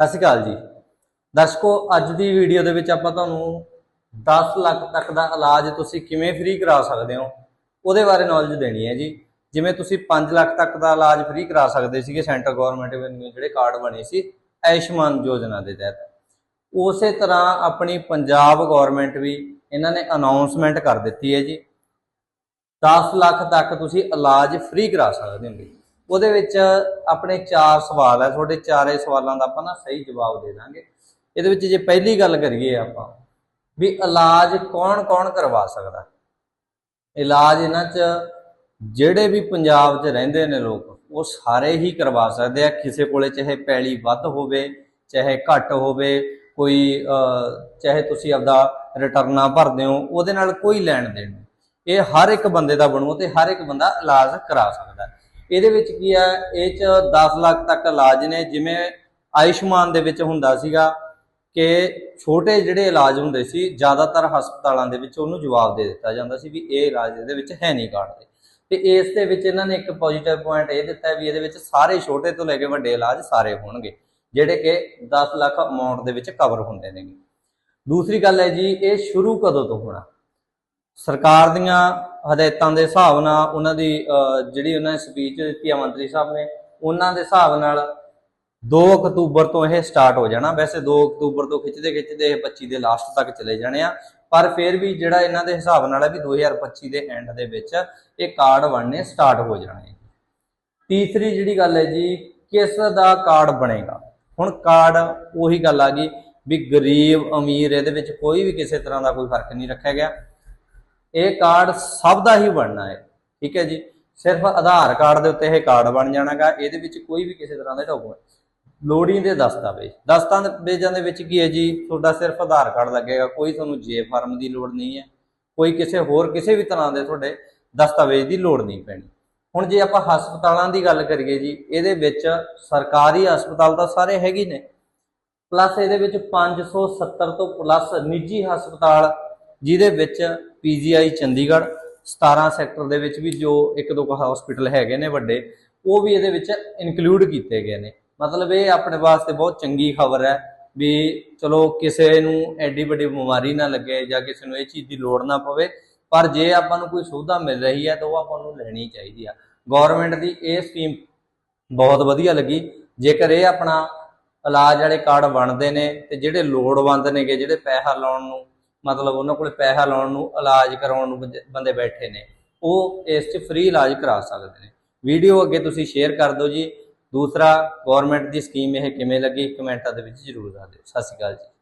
ਸਤਿ ਸ਼੍ਰੀ ਅਕਾਲ ਜੀ। ਦਰਸ਼ਕੋ, ਅੱਜ ਦੀ ਵੀਡੀਓ ਦੇ ਵਿੱਚ ਆਪਾਂ ਤੁਹਾਨੂੰ 10 ਲੱਖ ਤੱਕ ਦਾ ਇਲਾਜ ਤੁਸੀਂ ਕਿਵੇਂ ਫ੍ਰੀ ਕਰਾ ਸਕਦੇ ਹੋ, ਉਹਦੇ ਬਾਰੇ ਨੌਲੇਜ ਦੇਣੀ ਹੈ ਜੀ। ਜਿਵੇਂ ਤੁਸੀਂ 5 ਲੱਖ ਤੱਕ ਦਾ ਇਲਾਜ ਫ੍ਰੀ ਕਰਾ ਸਕਦੇ ਸੀਗੇ ਸੈਂਟਰ ਗਵਰਨਮੈਂਟ ਵੱਲੋਂ, ਜਿਹੜੇ ਕਾਰਡ ਬਣੇ ਸੀ, ਆਯੁਸ਼ਮਾਨ ਯੋਜਨਾ ਦੇ ਤਹਿਤ। ਉਸੇ ਤਰ੍ਹਾਂ ਆਪਣੀ ਪੰਜਾਬ ਗਵਰਨਮੈਂਟ ਵੀ ਇਹਨਾਂ ਨੇ ਅਨਾਉਂਸਮੈਂਟ ਕਰ ਦਿੱਤੀ ਹੈ ਜੀ। 10 ਲੱਖ ਤੱਕ ਤੁਸੀਂ ਇਲਾਜ ਫ੍ਰੀ ਕਰਾ ਸਕਦੇ ਹੋ ਉਹਦੇ ਵਿੱਚ ਆਪਣੇ ਚਾਰ ਸਵਾਲ ਹੈ ਤੁਹਾਡੇ ਚਾਰੇ ਸਵਾਲਾਂ ਦਾ ਆਪਾਂ ਨਾ ਸਹੀ ਜਵਾਬ ਦੇ ਦਾਂਗੇ। ਇਹਦੇ ਵਿੱਚ ਜੇ ਪਹਿਲੀ ਗੱਲ ਕਰੀਏ ਆਪਾਂ, ਵੀ ਇਲਾਜ ਕੌਣ-ਕੌਣ ਕਰਵਾ ਸਕਦਾ? ਇਲਾਜ ਇਹਨਾਂ 'ਚ, ਜਿਹੜੇ ਵੀ ਪੰਜਾਬ 'ਚ ਰਹਿੰਦੇ ਨੇ ਲੋਕ, ਉਹ ਸਾਰੇ ਹੀ ਕਰਵਾ ਸਕਦੇ ਆ। ਕਿਸੇ ਕੋਲੇ ਚਾਹੇ ਪੈਲੀ ਵੱਧ ਹੋਵੇ, ਚਾਹੇ ਘੱਟ ਹੋਵੇ, ਕੋਈ ਚਾਹੇ ਤੁਸੀਂ ਆਪਦਾ ਰਿਟਰਨਾ ਭਰਦੇ ਹੋ, ਉਹਦੇ ਨਾਲ ਕੋਈ ਲੈਣ ਦੇਣ ਨਹੀਂ। ਇਹ ਹਰ ਇੱਕ ਬੰਦੇ ਦਾ ਬਣੂ ਤੇ ਹਰ ਇੱਕ ਬੰਦਾ ਇਲਾਜ ਕਰਾ ਸਕਦਾ। ਇਹਦੇ ਵਿੱਚ ਕੀ ਹੈ ਇਹ ਚ 10 ਲੱਖ ਤੱਕ ਇਲਾਜ ਨੇ, ਜਿਵੇਂ ਆਯੁਸ਼ਮਾਨ ਦੇ ਵਿੱਚ ਹੁੰਦਾ ਸੀਗਾ ਕਿ ਛੋਟੇ ਜਿਹੜੇ ਇਲਾਜ ਹੁੰਦੇ ਸੀ, ਜ਼ਿਆਦਾਤਰ ਹਸਪਤਾਲਾਂ ਦੇ ਵਿੱਚ ਉਹਨੂੰ ਜਵਾਬ ਦੇ ਦਿੱਤਾ ਜਾਂਦਾ ਸੀ ਵੀ ਇਹ ਇਲਾਜ ਇਹਦੇ ਵਿੱਚ ਹੈ ਨਹੀਂ ਕਾਰਡ ਦੇ। ਤੇ ਇਸ ਦੇ ਵਿੱਚ ਇਹਨਾਂ ਨੇ ਇੱਕ ਪੋਜੀਟਿਵ ਪੁਆਇੰਟ ਇਹ ਦਿੱਤਾ ਵੀ ਇਹਦੇ ਵਿੱਚ ਸਾਰੇ ਛੋਟੇ ਤੋਂ ਲੈ ਕੇ ਵੱਡੇ ਇਲਾਜ ਸਾਰੇ ਹੋਣਗੇ, ਜਿਹੜੇ ਕਿ 10 ਲੱਖ ਅਮਾਉਂਟ ਦੇ ਵਿੱਚ ਕਵਰ ਹੁੰਦੇ ਨੇਗੇ। ਦੂਸਰੀ ਗੱਲ ਹੈ ਜੀ, ਇਹ ਸ਼ੁਰੂ ਕਦੋਂ ਤੋਂ ਹੋਣਾ? ਸਰਕਾਰ ਦੀਆਂ ਹਦਾਇਤਾਂ ਦੇ ਹਿਸਾਬ ਨਾਲ ਉਹਨਾਂ ਦੀ ਜਿਹੜੀ ਉਹਨਾਂ ਨੇ ਸਪੀਚ ਦਿੱਤੀ ਆ ਮੰਤਰੀ ਸਾਹਿਬ ਨੇ, ਉਹਨਾਂ ਦੇ ਹਿਸਾਬ ਨਾਲ 2 ਅਕਤੂਬਰ ਤੋਂ ਇਹ ਸਟਾਰਟ ਹੋ ਜਾਣਾ। ਵੈਸੇ 2 ਅਕਤੂਬਰ ਤੋਂ ਖਿੱਚਦੇ ਖਿੱਚਦੇ ਇਹ 25 ਦੇ ਲਾਸਟ ਤੱਕ ਚਲੇ ਜਾਣੇ ਆ। ਪਰ ਫਿਰ ਵੀ ਜਿਹੜਾ ਇਹਨਾਂ ਦੇ ਹਿਸਾਬ ਨਾਲ ਹੈ ਵੀ 2025 ਦੇ ਐਂਡ ਦੇ ਵਿੱਚ ਇਹ ਕਾਰਡ ਬਣਨੇ ਸਟਾਰਟ ਹੋ ਜਾਣੇ। ਤੀਸਰੀ ਜਿਹੜੀ ਗੱਲ ਹੈ ਜੀ, ਕਿਸ ਦਾ ਕਾਰਡ ਬਣੇਗਾ? ਹੁਣ ਕਾਰਡ ਉਹੀ ਗੱਲ ਆ ਗਈ ਵੀ ਗਰੀਬ ਅਮੀਰ, ਇਹਦੇ ਵਿੱਚ ਕੋਈ ਵੀ ਕਿਸੇ ਤਰ੍ਹਾਂ ਦਾ ਕੋਈ ਫ਼ਰਕ ਨਹੀਂ ਰੱਖਿਆ ਗਿਆ। ਇਹ ਕਾਰਡ ਸਭ ਦਾ ਹੀ ਬਣਨਾ ਹੈ। ਠੀਕ ਹੈ ਜੀ? ਸਿਰਫ ਆਧਾਰ ਕਾਰਡ ਦੇ ਉੱਤੇ ਇਹ ਕਾਰਡ ਬਣ ਜਾਣਾਗਾ। ਇਹਦੇ ਵਿੱਚ ਕੋਈ ਵੀ ਕਿਸੇ ਤਰ੍ਹਾਂ ਦਾ ਡਾਕੂਮੈਂਟ ਲੋੜੀਂਦੇ ਦਸਤਾਵੇਜ਼। ਦਸਤਾਵੇਜ਼ਾਂ ਦੇ ਵਿੱਚ ਕੀ ਹੈ ਜੀ? ਤੁਹਾਡਾ ਸਿਰਫ ਆਧਾਰ ਕਾਰਡ ਲੱਗੇਗਾ। ਕੋਈ ਤੁਹਾਨੂੰ ਜੇ ਫਾਰਮ ਦੀ ਲੋੜ ਨਹੀਂ ਹੈ। ਕੋਈ ਕਿਸੇ ਹੋਰ ਕਿਸੇ ਵੀ ਤਰ੍ਹਾਂ ਦੇ ਤੁਹਾਡੇ ਦਸਤਾਵੇਜ਼ ਦੀ ਲੋੜ ਨਹੀਂ ਪੈਣੀ। ਹੁਣ ਜੇ ਆਪਾਂ ਹਸਪਤਾਲਾਂ ਦੀ ਗੱਲ ਕਰੀਏ ਜੀ, ਇਹਦੇ ਵਿੱਚ ਸਰਕਾਰੀ ਹਸਪਤਾਲ ਤਾਂ ਸਾਰੇ ਹੈਗੇ ਨੇ। ਪਲੱਸ ਇਹਦੇ ਵਿੱਚ 570 ਤੋਂ ਪਲੱਸ ਨਿੱਜੀ ਹਸਪਤਾਲ ਜਿਹਦੇ ਵਿੱਚ ਪੀਜੀਆਈ ਚੰਡੀਗੜ੍ਹ 17 ਸੈਕਟਰ ਦੇ ਵਿੱਚ ਵੀ ਜੋ ਇੱਕ ਦੋ ਹਸਪੀਟਲ ਹੈਗੇ ਨੇ ਵੱਡੇ, ਉਹ ਵੀ ਇਹਦੇ ਵਿੱਚ ਇਨਕਲੂਡ ਕੀਤੇ ਗਏ ਨੇ। ਮਤਲਬ ਇਹ ਆਪਣੇ ਵਾਸਤੇ ਬਹੁਤ ਚੰਗੀ ਖਬਰ ਹੈ ਵੀ ਚਲੋ ਕਿਸੇ ਨੂੰ ਐਡੀ ਵੱਡੀ ਬਿਮਾਰੀ ਨਾ ਲੱਗੇ ਜਾਂ ਕਿਸੇ ਨੂੰ ਇਹ ਚੀਜ਼ ਦੀ ਲੋੜ ਨਾ ਪਵੇ, ਪਰ ਜੇ ਆਪਾਂ ਨੂੰ ਕੋਈ ਸੁਵਿਧਾ ਮਿਲ ਰਹੀ ਹੈ ਤਾਂ ਉਹ ਆਪਾਂ ਨੂੰ ਲੈਣੀ ਚਾਹੀਦੀ ਆ। ਗਵਰਨਮੈਂਟ ਦੀ ਇਹ ਸਕੀਮ ਬਹੁਤ ਵਧੀਆ ਲੱਗੀ। ਜੇਕਰ ਇਹ ਆਪਣਾ ਇਲਾਜ ਵਾਲੇ ਕਾਰਡ ਬਣਦੇ ਨੇ ਤੇ ਜਿਹੜੇ ਲੋੜਵੰਦ ਨੇਗੇ, ਜਿਹੜੇ ਪੈਸਾ ਲਾਉਣ ਨੂੰ ਮਤਲਬ ਉਹਨਾਂ ਕੋਲੇ ਪੈਸਾ ਲਾਉਣ ਨੂੰ, ਇਲਾਜ ਕਰਾਉਣ ਨੂੰ ਬੰਦੇ- ਬੈਠੇ ਨੇ। ਉਹ ਇਸ 'ਚ ਫ੍ਰੀ ਇਲਾਜ ਕਰਾ ਸਕਦੇ ਨੇ। ਵੀਡੀਓ ਅੱਗੇ ਤੁਸੀਂ ਸ਼ੇਅਰ ਕਰ ਦਿਓ ਜੀ। ਦੂਸਰਾ ਗਵਰਨਮੈਂਟ ਦੀ ਸਕੀਮ ਇਹ ਕਿਵੇਂ ਲੱਗੀ? ਕਮੈਂਟਾਂ ਦੇ ਵਿੱਚ ਜਰੂਰ ਦੱਸ ਦਿਓ। ਸਤਿ ਸ਼੍ਰੀ ਅਕਾਲ ਜੀ।